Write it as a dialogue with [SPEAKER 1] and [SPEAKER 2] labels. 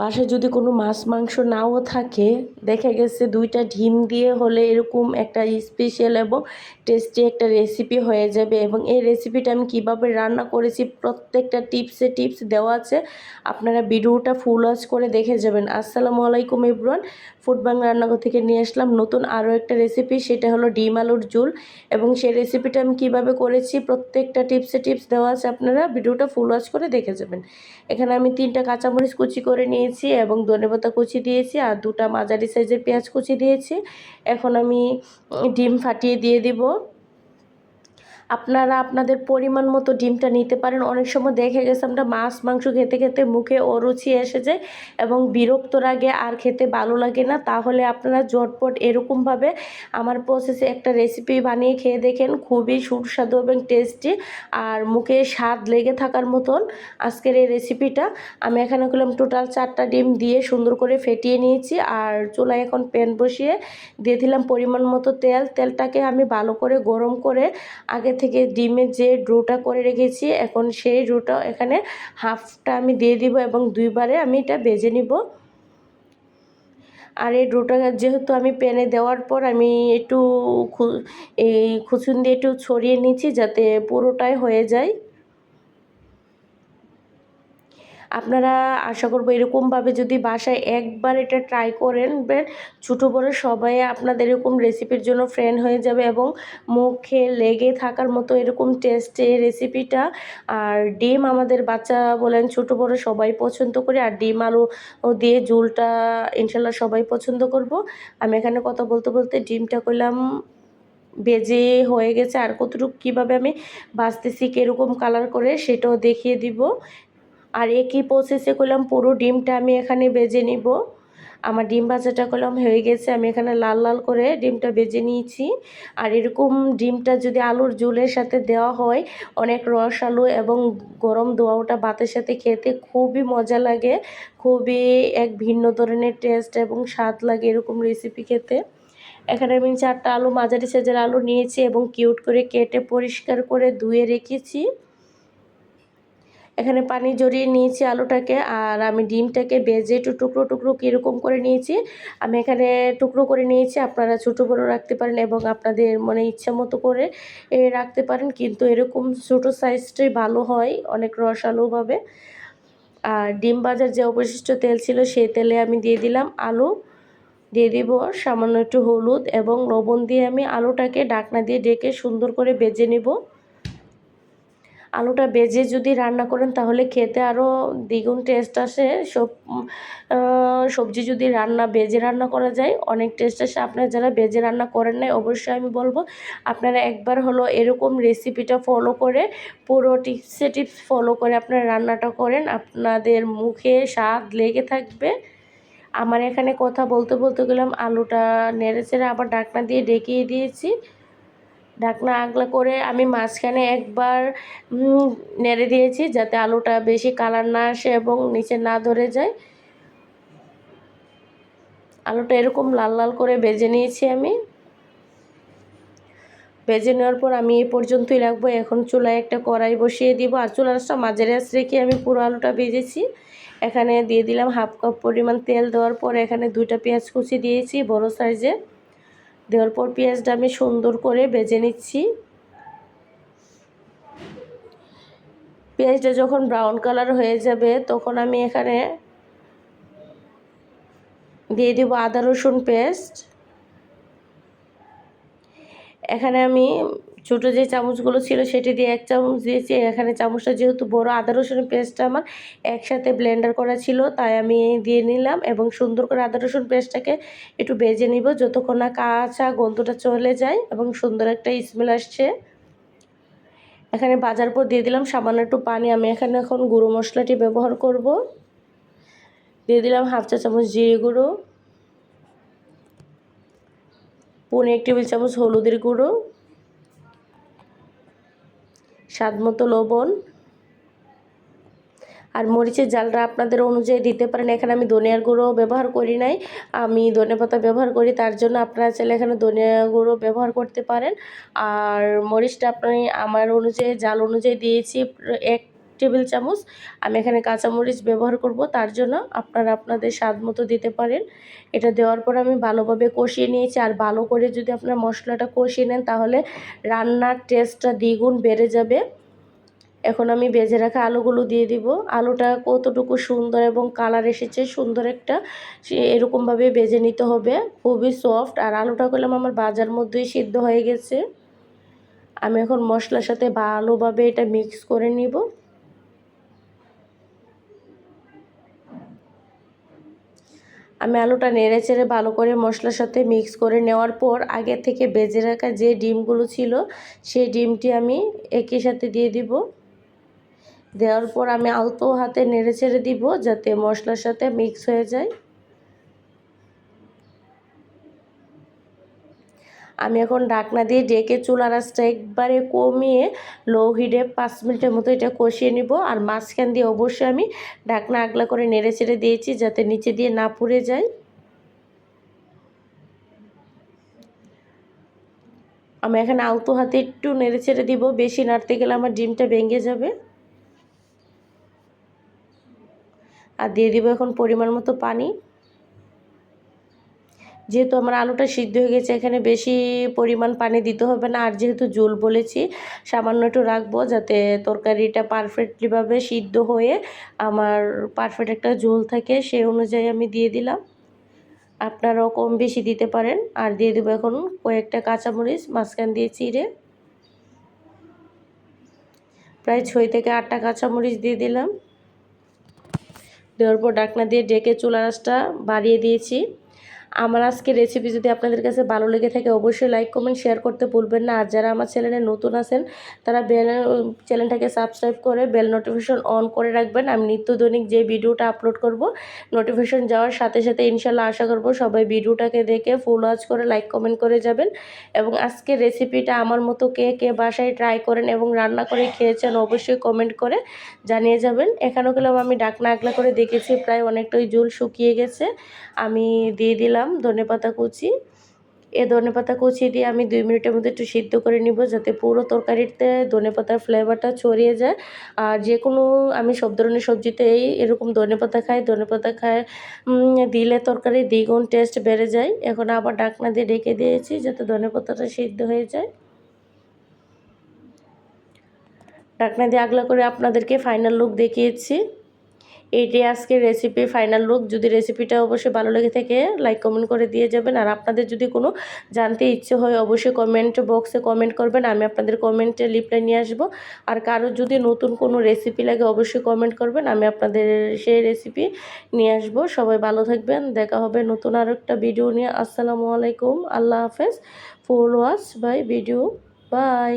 [SPEAKER 1] বাসায় যদি কোনো মাছ, মাংস নাও থাকে, দেখা গেছে দুইটা ডিম দিয়ে হলে এরকম একটা স্পেশাল এবং টেস্টি একটা রেসিপি হয়ে যাবে এবং এই রেসিপিটা আমি কীভাবে রান্না করেছি, প্রত্যেকটা টিপসে টিপস দেওয়া আছে। আপনারা ভিডিওটা ফুল ওয়াচ করে দেখে যাবেন। আসসালামু আলাইকুম ইব্রান ফুড রান্নাঘর থেকে নিয়ে আসলাম নতুন আরও একটা রেসিপি সেটা হলো ডিম আলুর ঝুল। এবং সেই রেসিপিটা আমি কীভাবে করেছি, প্রত্যেকটা টিপসে টিপস দেওয়া আছে আপনারা, ভিডিওটা ফুল ওয়াচ করে দেখে যাবেন। এখানে আমি তিনটা কাঁচামরিচ কুচি করে নিয়েছি এবং ধনেপাতা কুচি দিয়েছি আর দুটা মাঝারি সাইজের পেঁয়াজ কুচি দিয়েছি। এখন আমি ডিম ফাটিয়ে দিয়ে দিব। আপনারা আপনাদের পরিমাণ মতো ডিমটা নিতে পারেন। অনেক সময় দেখে গেছে আমরা মাছ, মাংস খেতে খেতে মুখে অরুচি এসে যায় এবং বিরক্ত লাগে, আর খেতে ভালো লাগে না। তাহলে আপনারা জটপট এরকমভাবে আমার প্রসেসে একটা রেসিপি বানিয়ে খেয়ে দেখেন। খুবই সুস্বাদু এবং টেস্টি আর মুখে স্বাদ লেগে থাকার মতন আজকের এই রেসিপিটা আমি এখানে করলাম টোটাল চারটা ডিম দিয়ে সুন্দর করে ফেটিয়ে নিয়েছি আর চুলায় এখন প্যান বসিয়ে দিয়ে দিলাম পরিমাণ মতো তেল। তেলটাকে আমি ভালো করে গরম করে আগে থেকে ডিমের যে ডোটা করে রেখেছি, এখন সেই ডোটা এখানে হাফটা আমি দিয়ে দিব এবং দুইবারে আমি এটা বেজে নিব। আর এই ডোটা যেহেতু আমি প্যানে দেওয়ার পর আমি একটু এই খুচুন দিয়ে একটু ছড়িয়ে নিচ্ছি যাতে পুরোটাই হয়ে যায়। আপনারা আশা করব এরকমভাবে যদি বাসায় একবার এটা ট্রাই করেন ছোটো বড়ো সবাই আপনাদের এরকম রেসিপির জন্য ফ্রেন্ড হয়ে যাবে এবং মুখে লেগে থাকার মতো এরকম টেস্টে রেসিপিটা আর ডিম আমাদের বাচ্চা বলেন ছোটো বড়ো সবাই পছন্দ করে, আর ডিম আলু দিয়ে ঝুলটা ইনশাল্লাহ সবাই পছন্দ করব। আমি এখানে কথা বলতে বলতে ডিমটা করলাম বেজে হয়ে গেছে, আর কতটুকু কীভাবে আমি ভাজতেছি কীরকম কালার করে সেটাও দেখিয়ে দিব। আর একই প্রসেসে করলাম? পুরো ডিমটা আমি এখানে বেজে নিব। আমার ডিম ভাজাটা করলাম, হয়ে গেছে। আমি এখানে লাল লাল করে ডিমটা বেজে নিয়েছি। আর এরকম ডিমটা যদি আলুর ঝুলের সাথে দেওয়া হয়, অনেক রস আলু এবং গরম দোয়াটা ভাতের সাথে খেতে খুবই মজা লাগে। খুবই এক ভিন্ন ধরনের টেস্ট এবং স্বাদ লাগে এরকম রেসিপি খেতে। এখানে আমি চারটা আলু, মাঝারি সাইজের আলু নিয়েছি এবং কিউট করে কেটে পরিষ্কার করে ধুয়ে রেখেছি। এখানে পানি জড়িয়ে নিয়েছি আলুটাকে, আর আমি ডিমটাকে বেজে একটু টুকরো টুকরো কীরকম করে নিয়েছি। আমি এখানে টুকরো করে নিয়েছি, আপনারা ছোটো বড়ো রাখতে পারেন এবং আপনাদের মনে ইচ্ছা মতো করে রাখতে পারেন, কিন্তু এরকম ছোটো সাইজটাই ভালো হয় অনেক রসালোভাবে আর ডিম বাজার যে অবশিষ্ট তেল ছিল সেই তেলে আমি দিয়ে দিলাম আলু, দিয়ে দিব সামান্য একটু হলুদ এবং লবণ দিয়ে আমি আলুটাকে ডাকনা দিয়ে ডেকে সুন্দর করে বেজে নেব। আলুটা বেজে যদি রান্না করেন, তাহলে খেতে আরও দ্বিগুণ টেস্ট আসে। সব সবজি যদি রান্না, বেজে রান্না করা যায়, অনেক টেস্ট আসে। আপনারা যারা বেজে রান্না করেন নাই, অবশ্যই আমি বলব, আপনারা একবার হলো এরকম রেসিপিটা ফলো করে, পুরো টিপসে টিপস ফলো করে আপনারা রান্নাটা করেন। আপনাদের মুখে স্বাদ লেগে থাকবে। আমার এখানে কথা বলতে বলতে গেলাম, আলুটা নেড়ে চেড়ে আবার ডাকনা দিয়ে ডেকিয়ে দিয়েছি। ঢাকনা আগলা করে আমি মাঝখানে একবার নেড়ে দিয়েছি যাতে আলুটা বেশি কালার না আসে এবং নিচে না ধরে যায়। আলুটা এরকম লাল লাল করে বেজে নিয়েছি আমি। ভেজে নেওয়ার পর আমি এ পর্যন্তই রাখব। এখন চুলায় একটা কড়াই বসিয়ে দিব। আর চুলাটা মাঝে আঁচ রেখে আমি পুরো আলুটা ভেজেছি। এখানে দিয়ে দিলাম হাফ কাপ পরিমাণ তেল দেওয়ার পর এখানে দুইটা পেঁয়াজ কুচি দিয়েছি বড় সাইজে। দেওয়ার পর পেঁয়াজটা আমি সুন্দর করে বেজে নিচ্ছি। পেঁয়াজটা যখন ব্রাউন কালার হয়ে যাবে, তখন আমি এখানে দিয়ে দেবো আদা রসুন পেস্ট এখানে আমি ছোটো যে চামচগুলো ছিল সেটি দিয়ে এক চামচ দিয়েছি। এখানে চামচটা যেহেতু বড়, আদা রসুনের পেস্টটা আমার একসাথে ব্লেন্ডার করা ছিল, তাই আমি দিয়ে নিলাম এবং সুন্দর করে আদা রসুন পেস্টটাকে একটু বেজে নিব যতক্ষণ না কাঁচা গন্ধটা চলে যায় এবং সুন্দর একটা স্মেল আসছে। এখানে বাজার পর দিয়ে দিলাম সামান্য একটু পানি। আমি এখানে এখন গুঁড়ো মশলাটি ব্যবহার করব। দিয়ে দিলাম হাফ চা চামচ জিরে গুঁড়ো। পনেরো টেবিল চামচ হলুদের গুঁড়ো, স্বাদ মতো লবণ, আর মরিচের জালটা আপনাদের অনুযায়ী দিতে পারেন। এখানে আমি ধনিয়ার গুঁড়ো ব্যবহার করি নাই। আমি ধনে পাতা ব্যবহার করি, তার জন্য আপনারা চাইলে এখানে ধনিয়া গুঁড়ো ব্যবহার করতে পারেন। আর মরিচটা আপনি আমার অনুযায়ী, জাল অনুযায়ী দিয়েছি এক টেবিল চামচ। আমি এখানে কাঁচামরিচ ব্যবহার করব, তার জন্য আপনারা আপনাদের স্বাদ মতো দিতে পারেন। এটা দেওয়ার পর আমি ভালোভাবে কষিয়ে নিয়েছি, আর ভালো করে যদি আপনার মশলাটা কষিয়ে নেন, তাহলে রান্নার টেস্টটা দ্বিগুণ বেড়ে যাবে। এখন আমি বেজে রাখা আলুগুলো দিয়ে দিব। আলুটা কতটুকু সুন্দর এবং কালার এসেছে, সুন্দর একটা এরকমভাবে বেজে নিতে হবে। খুবই সফট, আর আলুটা করলাম আমার বাজার মধ্যেই সিদ্ধ হয়ে গেছে। আমি এখন মশলার সাথে ভালোভাবে এটা মিক্স করে নিব। আমি আলুটা নেড়ে চেড়ে ভালো করে মশলার সাথে মিক্স করে নেওয়ার পর আগে থেকে বেজে রাখা যে ডিমগুলো ছিল, সেই ডিমটি আমি একই সাথে দিয়ে দিব। দেওয়ার পর আমি আলতো হাতে নেড়ে ছেড়ে দিব যাতে মশলার সাথে মিক্স হয়ে যায়। আমি এখন ডাকনা দিয়ে ডেকে চুলার আঁচটা একবারে কমিয়ে লো হিটে পাঁচ মিনিটের মতো এটা কষিয়ে নিব। আর মাঝখান দিয়ে অবশ্যই আমি ডাকনা আগলা করে নেড়ে চেড়ে দিয়েছি যাতে নিচে দিয়ে না পুড়ে যায়। আমি এখানে আলতো হাতে একটু নেড়ে ছেড়ে দিব, বেশি নাড়তে গেলে আমার ডিমটা ভেঙে যাবে। আর দিয়ে দিব এখন পরিমাণ মতো পানি। যেহেতু আমার আলুটা সিদ্ধ হয়ে গেছে, এখানে বেশি পরিমাণ পানি দিতে হবে না। আর যেহেতু জোল বলেছি, সামান্য একটু রাখব যাতে তরকারিটা পারফেক্টলিভাবে সিদ্ধ হয়ে আমার পারফেক্ট একটা ঝোল থাকে সেই অনুযায়ী আমি দিয়ে দিলাম। আপনারাও কম বেশি দিতে পারেন। আর দিয়ে দেবো এখন কয়েকটা কাঁচামরিচ, মাঝখান দিয়ে চিড়ে। প্রায় ছয় থেকে আটটা কাঁচামরিচ দিয়ে দিলাম। দেওয়ার পর ডাকনা দিয়ে ডেকে চুলা রাসটা বাড়িয়ে দিয়েছি। আমার আজকে রেসিপি যদি আপনাদের কাছে ভালো লেগে থাকে, অবশ্যই লাইক কমেন্ট শেয়ার করতে ভুলবেন না। আর যারা আমার চ্যানেলে নতুন আছেন, তারা বেল চ্যানেলটাকে সাবস্ক্রাইব করে বেল নোটিফিকেশন অন করে রাখবেন। আমি নিত্য দৈনিক যে ভিডিওটা আপলোড করব নোটিফিকেশন যাওয়ার সাথে সাথে ইনশাল্লাহ আশা করব সবাই ভিডিওটাকে দেখে ফুল ওয়াচ করে লাইক কমেন্ট করে যাবেন। এবং আজকে রেসিপিটা আমার মতো কে কে বাসায় ট্রাই করেন এবং রান্না করে খেয়েছেন, অবশ্যই কমেন্ট করে জানিয়ে যাবেন। এখানেও গেলাম আমি ডাকনা আগলা করে দেখেছি, প্রায় অনেকটাই জল শুকিয়ে গেছে। আমি দিয়ে দিলাম দিলাম ধনে পাতা কুচি। এ ধনে পাতা কুচি দিয়ে আমি দুই মিনিটের মধ্যে একটু সিদ্ধ করে নিব যাতে পুরো তরকারিতে ধনে পাতার ফ্লেভারটা ছড়িয়ে যায়। আর যে কোনো আমি সব ধরনের সবজিতে এই এরকম ধনে পাতা খাই, ধনে পাতা খায় দিলে তরকারি দ্বিগুণ টেস্ট বেড়ে যায়। এখন আবার ডাকনা দিয়ে ঢেকে দিয়েছি যাতে ধনে পাতাটা সিদ্ধ হয়ে যায়। ডাকনা দিয়ে আগলা করে আপনাদেরকে ফাইনাল লুক দেখিয়েছি। এইটাই আজকের রেসিপি ফাইনাল লুক যদি রেসিপিটা অবশ্যই ভালো লেগে থাকে লাইক কমেন্ট করে দিয়ে যাবেন। আর আপনাদের যদি কোনো জানতে ইচ্ছে হয়, অবশ্যই কমেন্ট বক্সে কমেন্ট করবেন। আমি আপনাদের কমেন্টে রিপ্লাই নিয়ে আসব। আর কারোর যদি নতুন কোনো রেসিপি লাগে, অবশ্যই কমেন্ট করবেন। আমি আপনাদের সেই রেসিপি নিয়ে আসব। সবাই ভালো থাকবেন। দেখা হবে নতুন আরও একটা ভিডিও নিয়ে। আসসালামু আলাইকুম। আল্লাহ হাফেজ। Full wash bye video bye